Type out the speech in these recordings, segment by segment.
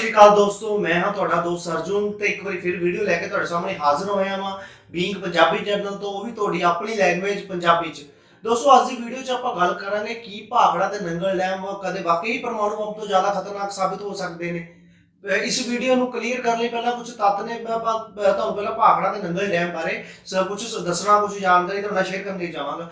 ਸ਼੍ਰੀ ਅਕਾਲ ਦੋਸਤੋ, ਮੈਂ ਹਾਂ ਤੁਹਾਡਾ ਦੋਸਤ ਅਰਜੁਨ ਤੇ ਇੱਕ ਵਾਰੀ ਫਿਰ ਵੀਡੀਓ ਲੈ ਕੇ ਤੁਹਾਡੇ ਸਾਹਮਣੇ ਹਾਜ਼ਰ ਹੋਇਆ ਹਾਂ ਬੀਇੰਗ ਪੰਜਾਬੀ ਚੈਨਲ ਤੋਂ, ਉਹ ਵੀ ਤੁਹਾਡੀ ਆਪਣੀ ਲੈਂਗੁਏਜ ਪੰਜਾਬੀ ਚ। ਦੋਸਤੋ, ਅੱਜ ਦੀ ਵੀਡੀਓ 'ਚ ਆਪਾਂ ਗੱਲ ਕਰਾਂਗੇ ਕੀ ਭਾਖੜਾ ਤੇ ਨੰਗਲ ਡੈਮ ਕਦੇ ਵਾਕਈ ਪਰਮਾਣੂ ਬੰਬ ਤੋਂ ਜ਼ਿਆਦਾ ਖਤਰਨਾਕ ਸਾਬਿਤ ਹੋ ਸਕਦੇ ਨੇ। ਇਸ ਵੀਡੀਓ ਨੂੰ ਕਲੀਅਰ ਕਰਨ ਲਈ ਪਹਿਲਾਂ ਕੁਝ ਤੱਤ ਨੇ ਮੈਂ ਤੁਹਾਨੂੰ ਪਹਿਲਾਂ ਭਾਖੜਾ ਤੇ ਨੰਗਲ ਡੈਮ ਬਾਰੇ ਸਭ ਕੁਝ ਦੱਸਣਾ ਕੁਝ ਜਾਣਕਾਰੀ ਤੁਹਾਡੇ ਨਾਲ ਸ਼ੇਅਰ ਕਰਨ ਲਈ ਚਾਹਾਂਗਾ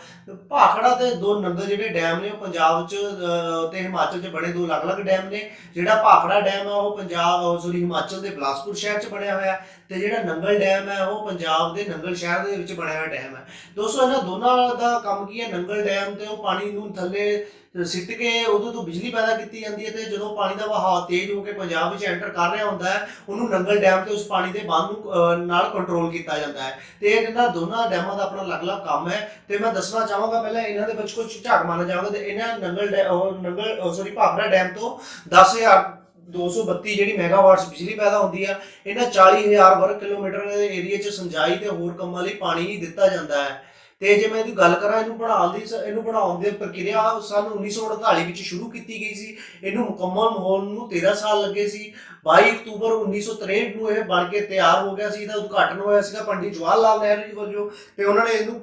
ਭਾਖੜਾ ਤੇ ਦੋ ਨੰਗਲ ਜਿਹੜੇ ਡੈਮ ਨੇ ਉਹ ਪੰਜਾਬ 'ਚ ਅਹ, ਤੇ ਹਿਮਾਚਲ 'ਚ ਬਣੇ ਦੋ ਅਲੱਗ-ਅਲੱਗ ਡੈਮ ਨੇ। ਜਿਹੜਾ ਭਾਖੜਾ ਡੈਮ ਹੈ ਉਹ ਪੰਜਾਬ ਸੋਰੀ ਹਿਮਾਚਲ ਦੇ ਬਿਲਾਸਪੁਰ ਸ਼ਹਿਰ 'ਚ ਬਣਿਆ ਹੋਇਆ ਹੈ ਤੇ ਜਿਹੜਾ ਨੰਗਲ ਡੈਮ ਹੈ ਉਹ ਪੰਜਾਬ ਦੇ ਨੰਗਲ ਸ਼ਹਿਰ ਦੇ ਵਿੱਚ ਬਣਿਆ ਹੋਇਆ ਡੈਮ ਹੈ। ਦੋਸਤੋ ਇਹਨਾਂ ਦੋਨਾਂ ਦਾ ਕੰਮ ਕੀ ਹੈ? ਨੰਗਲ ਡੈਮ ਤੇ ਉਹ ਪਾਣੀ ਨੂੰ ਥੱਲੇ ਸਿੱਟ ਕੇ ਉਦੋਂ ਤੋਂ ਬਿਜਲੀ ਪੈਦਾ ਕੀਤੀ ਜਾਂਦੀ ਹੈ ਤੇ ਜਦੋਂ ਪਾਣੀ ਦਾ ਵਹਾਅ ਤੇਜ਼ ਹੋ ਕੇ ਪੰਜਾਬ ਵਿੱਚ ਐਂਟਰ ਕਰ ਰਿਹਾ ਹੁੰਦਾ ਹੈ, ਉਹਨੂੰ ਨੰਗਲ ਡੈਮ ਤੇ ਉਸ ਪਾਣੀ ਦੇ ਬੰਨ ਨੂੰ ਨਾਲ ਕੰਟਰੋਲ ਕੀਤਾ ਜਾਂਦਾ ਹੈ। ਤੇ ਇਹਨਾਂ ਦੋਨਾਂ ਡੈਮਾਂ ਦਾ ਆਪਣਾ ਅਲੱਗ-ਅਲੱਗ ਕੰਮ ਹੈ। ਤੇ ਮੈਂ ਦੱਸਣਾ ਚਾਹਾਂਗਾ ਪਹਿਲਾਂ ਇਹਨਾਂ ਦੇ ਵਿੱਚ ਕੁਝ ਝਾਕ ਮਾਰਨਾ ਚਾਹਾਂਗਾ ਤੇ ਇਹਨਾਂ ਨੰਗਲ ਡੈ- ਉਹ ਨੰਗਲ ਸੋਰੀ ਭਾਖੜਾ ਡੈਮ ਤੋਂ 10000 232 ਜਿਹੜੀ ਮੈਗਾਵਾਟਸ ਬਿਜਲੀ ਪੈਦਾ ਹੁੰਦੀ ਆ ਇਹਨਾਂ 40000 ਵਰਗ ਕਿਲੋਮੀਟਰ ਦੇ ਏਰੀਆ 'ਚ ਸਿੰਜਾਈ ਤੇ ਹੋਰ ਕੰਮਾਂ ਲਈ ਪਾਣੀ ਦਿੱਤਾ ਜਾਂਦਾ ਹੈ। ਤੇ ਜੇ ਮੈਂ ਇਹਦੀ ਗੱਲ ਕਰਾਂ, ਇਹਨੂੰ ਬਣਾਉਣ ਦੀ ਇਹਨੂੰ ਬਣਾਉਣ ਦੀ ਪ੍ਰਕਿਰਿਆ ਸਨ 1948 ਵਿੱਚ ਸ਼ੁਰੂ ਕੀਤੀ ਗਈ ਸੀ। ਇਹਨੂੰ ਮੁਕੰਮਲ ਹੋਣ ਨੂੰ 13 ਸਾਲ ਲੱਗੇ ਸੀ। 22 ਅਕਤੂਬਰ 1963 ਨੂੰ ਇਹ ਬਣ ਕੇ ਤਿਆਰ ਹੋ ਗਿਆ ਸੀ। ਇਹਦਾ ਉਦਘਾਟਨ ਹੋਇਆ ਸੀਗਾ ਪੰਡਿਤ ਜਵਾਹਰ ਲਾਲ ਨਹਿਰੂ ਜੀ ਵੱਲੋਂ ਤੇ ਉਹਨਾਂ ਨੇ ਇਹਨੂੰ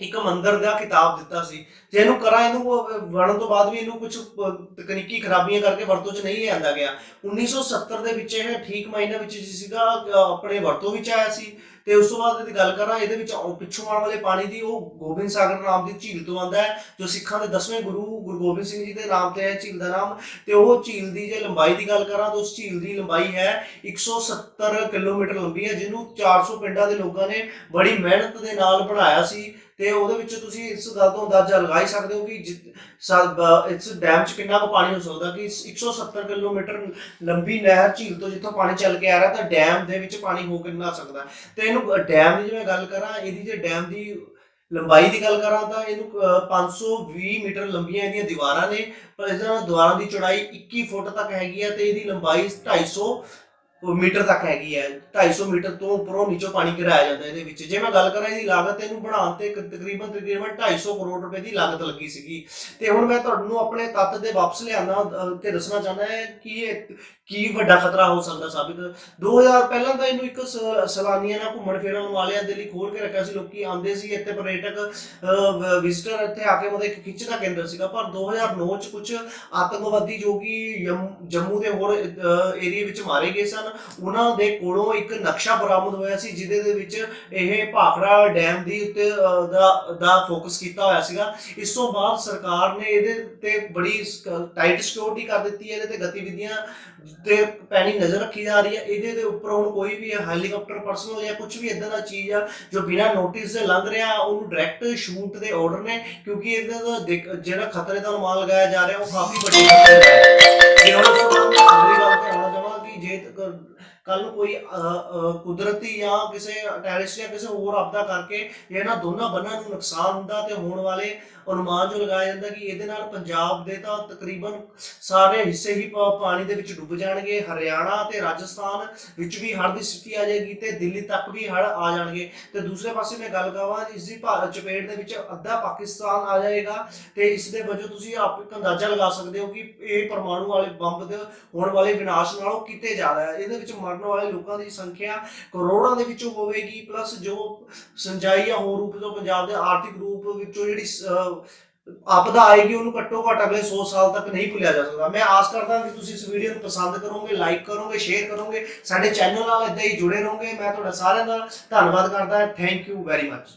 ਇੱਕ ਮੰਦਰ ਦਾ ਕਿਤਾਬ ਦਿੱਤਾ ਸੀ। ਜੇ ਇਹਨੂੰ ਕਰਾਂ, ਇਹਨੂੰ ਬਣਨ ਤੋਂ ਬਾਅਦ ਵੀ ਇਹਨੂੰ ਕੁਝ ਤਕਨੀਕੀ ਖਰਾਬੀਆਂ ਕਰਕੇ ਵਰਤੋਂ 'ਚ ਨਹੀਂ ਲਿਆਂਦਾ ਗਿਆ। 1970 ਦੇ ਵਿੱਚ ਇਹ ਠੀਕ ਮਹੀਨੇ ਵਿੱਚ ਸੀਗਾ ਆਪਣੇ ਵਰਤੋਂ ਵਿੱਚ ਆਇਆ ਸੀ। ਤੇ ਉਸ ਤੋਂ ਬਾਅਦ ਇਹਦੀ ਗੱਲ ਕਰਾਂ, ਇਹਦੇ ਵਿੱਚ ਪਿੱਛੋਂ ਆਉਣ ਵਾਲੇ ਪਾਣੀ ਦੀ ਉਹ ਗੋਬਿੰਦ ਸਾਗਰ ਨਾਮ ਦੀ ਝੀਲ ਤੋਂ ਆਉਂਦਾ ਹੈ, ਜੋ ਸਿੱਖਾਂ ਦੇ 10ਵੇਂ ਗੁਰੂ ਗੁਰੂ ਗੋਬਿੰਦ ਸਿੰਘ ਜੀ ਦੇ ਨਾਮ ਤੇ ਹੈ, ਝੀਲ ਦਾ ਨਾਮ। ਤੇ ਉਹ ਝੀਲ ਦੀ ਜੇ ਲੰਬਾਈ ਦੀ ਗੱਲ ਕਰਾਂ ਤਾਂ ਉਸ ਝੀਲ ਦੀ ਲੰਬਾਈ ਹੈ 170 ਕਿਲੋਮੀਟਰ ਲੰਬੀ ਹੈ, ਜਿਹਨੂੰ 400 ਪਿੰਡਾਂ ਦੇ ਲੋਕਾਂ ਨੇ ਬੜੀ ਮਿਹਨਤ ਦੇ ਨਾਲ ਬਣਾਇਆ ਸੀ। ਤੇ ਉਹਦੇ ਵਿੱਚ ਤੁਸੀਂ ਇਸ ਗੱਲ ਤੋਂ ਅੰਦਾਜ਼ਾ ਲਗਾ ਹੀ ਸਕਦੇ ਹੋ ਕਿ ਜਿ- ਇਸ ਡੈਮ 'ਚ ਕਿੰਨਾ ਕੁ ਪਾਣੀ ਹੋ ਸਕਦਾ ਕਿ 170 ਕਿਲੋਮੀਟਰ ਲੰਬੀ ਨਹਿਰ ਝੀਲ ਤੋਂ ਜਿੱਥੋਂ ਪਾਣੀ ਚੱਲ ਕੇ ਆ ਰਿਹਾ, ਤਾਂ ਡੈਮ ਦੇ ਵਿੱਚ ਪਾਣੀ ਹੋ ਕਿੰਨਾ ਸਕਦਾ। ਤੇ ਇਹਨੂੰ ਡੈਮ ਦੀ ਜੇ ਮੈਂ ਗੱਲ ਕਰਾਂ ਇਹਦੀ ਜੇ ਡੈਮ ਦੀ ਲੰਬਾਈ ਦੀ ਗੱਲ ਕਰਾਂ ਤਾਂ ਇਹਨੂੰ ਅਹ, 520 ਮੀਟਰ ਲੰਬੀਆਂ ਇਹਦੀਆਂ ਦੀਵਾਰਾਂ ਨੇ ਪਰ ਇਹਦਾ ਦੀਵਾਰਾਂ ਦੀ ਚੌੜਾਈ 21 ਫੁੱਟ ਤੱਕ ਹੈਗੀ ਹੈ ਤੇ ਇਹਦੀ ਲੰਬਾਈ 250 ਮੀਟਰ ਤੱਕ ਹੈਗੀ ਹੈ 250 ਮੀਟਰ ਤੋਂ ਉੱਪਰੋਂ ਨੀਚੋਂ ਪਾਣੀ ਘਿਰਾਇਆ ਜਾਂਦਾ ਇਹਦੇ ਵਿੱਚ। ਜੇ ਮੈਂ ਗੱਲ ਕਰਾਂ ਇਹਦੀ ਲਾਗਤ ਇਹਨੂੰ ਬਣਾਉਣ ਤੇ ਕ- ਤਕਰੀਬਨ ਤਕਰੀਬਨ 250 ਕਰੋੜ ਰੁਪਏ ਦੀ ਲਾਗਤ ਲੱਗੀ ਸੀਗੀ। ਤੇ ਹੁਣ ਮੈਂ ਤੁਹਾਨੂੰ ਆਪਣੇ ਤੱਤ ਦੇ ਵਾਪਸ ਲਿਆਣਾ ਅਹ, ਤੇ ਦੱਸਣਾ ਚਾਹੁੰਦਾ ਹੈ ਕਿ ਇਹ ਕੀ ਵੱਡਾ ਖਤਰਾ ਹੋ ਸਕਦਾ ਸਾਬਿਤ। 2000 ਪਹਿਲਾਂ ਤਾਂ ਇਹਨੂੰ ਇੱਕ ਸ- ਸੈਲਾਨੀਆਂ ਨਾਲ ਘੁੰਮਣ ਫਿਰਨ ਵਾਲਿਆਂ ਦੇ ਲਈ ਖੋਲ ਕੇ ਰੱਖਿਆ ਸੀ। ਲੋਕੀ ਆਉਂਦੇ ਸੀ ਇੱਥੇ ਪਰੇਟਕ ਵਿਜ਼ਟਰ ਇੱਥੇ ਆ ਕੇ ਮਤਲਬ ਇੱਕ ਖਿੱਚ ਦਾ ਕੇਂਦਰ ਸੀਗਾ। ਪਰ 2009 ਚ ਕੁਝ ਆਤੰਕਵਾਦੀ ਜੋ ਕਿ ਯਮ- ਜੰਮੂ ਦੇ ਹੋਰ ਏਰੀਆ ਵਿੱਚ ਮਾਰੇ ਗਏ ਸਨ। ਉਹਨਾਂ ਦੇ ਕੋਲੋਂ ਇੱਕ ਨਕਸ਼ਾ ਬਰਾਮਦ ਹੋਇਆ ਸੀ, ਜਿਹਦੇ ਦੇ ਵਿੱਚ ਇਹ ਭਾਖੜਾ ਡੈਮ ਦੀ ਉੱਤੇ ਦਾ ਦਾ ਫੋਕਸ ਕੀਤਾ ਹੋਇਆ ਸੀਗਾ। ਇਸ ਤੋਂ ਬਾਅਦ ਸਰਕਾਰ ਨੇ ਇਹਦੇ ਤੇ ਬੜੀ ਟਾਈਟ ਸਿਕਿਉਰਿਟੀ ਕਰ ਦਿੱਤੀ ਹੈ, ਇਹਦੇ ਤੇ ਗਤੀਵਿਧੀਆਂ ਤੇ ਪੈਣੀ ਨਜ਼ਰ ਰੱਖੀ ਜਾ ਰਹੀ ਹੈ। ਇਹਦੇ ਦੇ ਉੱਪਰ ਹੁਣ ਕੋਈ ਵੀ ਹੈਲੀਕਾਪਟਰ ਪਰਸਨਲ ਜਾਂ ਕੁਝ ਵੀ ਇਦਾਂ ਦਾ ਚੀਜ਼ ਆ, ਜੋ ਬਿਨਾਂ ਨੋਟਿਸ ਦੇ ਲੰਘ ਰਿਹਾ, ਉਹਨੂੰ ਡਾਇਰੈਕਟ ਸ਼ੂਟ ਦੇ ਆਰਡਰ ਨੇ, ਕਿਉਂਕਿ ਇਹਦਾ ਦਾ ਜਿਹੜਾ ਖਤਰੇ ਦਾ ਅਨੁਮਾਨ ਲਗਾਇਆ ਜਾ ਰਿਹਾ, ਉਹ ਕਾਫੀ ਵੱਡੀ ਹੈ। ਜੇ ਹੁਣ ਅਗਲੀ ਗੱਲ ਤੇ ਆਉਣਾ ਚਾਹਾਂ ਕਿ ਜੇ ਕੱਲ ਨੂੰ ਕੋਈ ਕੁਦਰਤੀ ਜਾਂ ਕਿਸੇ ਟੈਰਿਸਟ ਜਾਂ ਕਿਸੇ ਹੋਰ ਆਪਦਾ ਕਰਕੇ ਇਹਨਾਂ ਦੋਨਾਂ ਬੰਨਾਂ ਨੂੰ ਨੁਕਸਾਨ ਹੁੰਦਾ ਤੇ ਹੋਣ ਵਾਲੇ ਅਨੁਮਾਨ ਜੋ ਲਗਾਇਆ ਜਾਂਦਾ ਕਿ ਇਹਦੇ ਨਾਲ ਪੰਜਾਬ ਦੇ ਤਾਂ ਤਕਰੀਬਨ ਸਾਰੇ ਹਿੱਸੇ ਹੀ ਪਾਣੀ ਦੇ ਵਿੱਚ ਡੁੱਬ ਜਾਣਗੇ, ਹਰਿਆਣਾ ਤੇ ਰਾਜਸਥਾਨ ਵਿੱਚ ਵੀ ਹੜ੍ਹ ਦੀ ਸਥਿਤੀ ਆ ਜਾਏਗੀ ਤੇ ਦਿੱਲੀ ਤੱਕ ਵੀ ਹੜ੍ਹ ਆ ਜਾਣਗੇ। ਤੇ ਦੂਸਰੇ ਪਾਸੇ ਮੈਂ ਗੱਲ ਕਰਾਂ, ਇਸ ਦੀ ਭਾਰਤ ਚਪੇਟ ਦੇ ਵਿੱਚ ਅੱਧਾ ਪਾਕਿਸਤਾਨ ਆ ਜਾਏਗਾ ਤੇ ਇਸ ਦੇ ਵਜੋਂ ਤੁਸੀਂ ਆਪ ਇੱਕ ਅੰਦਾਜ਼ਾ ਲਗਾ ਸਕਦੇ ਹੋ ਕਿ ਇਹ ਪਰਮਾਣੂ ਵਾਲੇ ਬੰਬ ਦੇ ਹੋਣ ਵਾਲੇ ਵਿਨਾਸ਼ ਨਾਲੋਂ ਕਿਤੇ ਜ਼ਿਆਦਾ ਹੈ। ਇਹਦੇ ਵਿੱਚ ਮਰਨ ਵਾਲੇ ਲੋਕਾਂ ਦੀ ਸੰਖਿਆ ਕਰੋੜਾਂ ਦੇ ਵਿੱਚੋਂ ਹੋਵੇਗੀ ਪਲੱਸ ਜੋ ਸਿੰਜਾਈ ਜਾਂ ਹੋਰ ਰੂਪ ਤੋਂ ਪੰਜਾਬ ਦੇ ਆਰਥਿਕ ਰੂਪ ਵਿੱਚੋਂ ਜਿਹੜੀ ਆਪਦਾ ਆਏਗੀ, ਉਹਨੂੰ ਘੱਟੋ ਘੱਟ ਅਗਲੇ 100 ਸਾਲ ਤੱਕ ਨਹੀਂ ਭੁੱਲਿਆ ਜਾ ਸਕਦਾ। ਮੈਂ ਆਸ ਕਰਦਾ ਕਿ ਤੁਸੀਂ ਇਸ ਵੀਡੀਓ ਨੂੰ ਪਸੰਦ ਕਰੋਗੇ ਲਾਈਕ ਕਰੋਗੇ ਸ਼ੇਅਰ ਕਰੋਗੇ, ਸਾਡੇ ਚੈਨਲ ਨਾਲ ਇਦਾਂ ਹੀ ਜੁੜੇ ਰਹੋਗੇ। ਮੈਂ ਤੁਹਾਡਾ ਸਾਰਿਆਂ ਦਾ ਧੰਨਵਾਦ ਕਰਦਾ। Thank you very much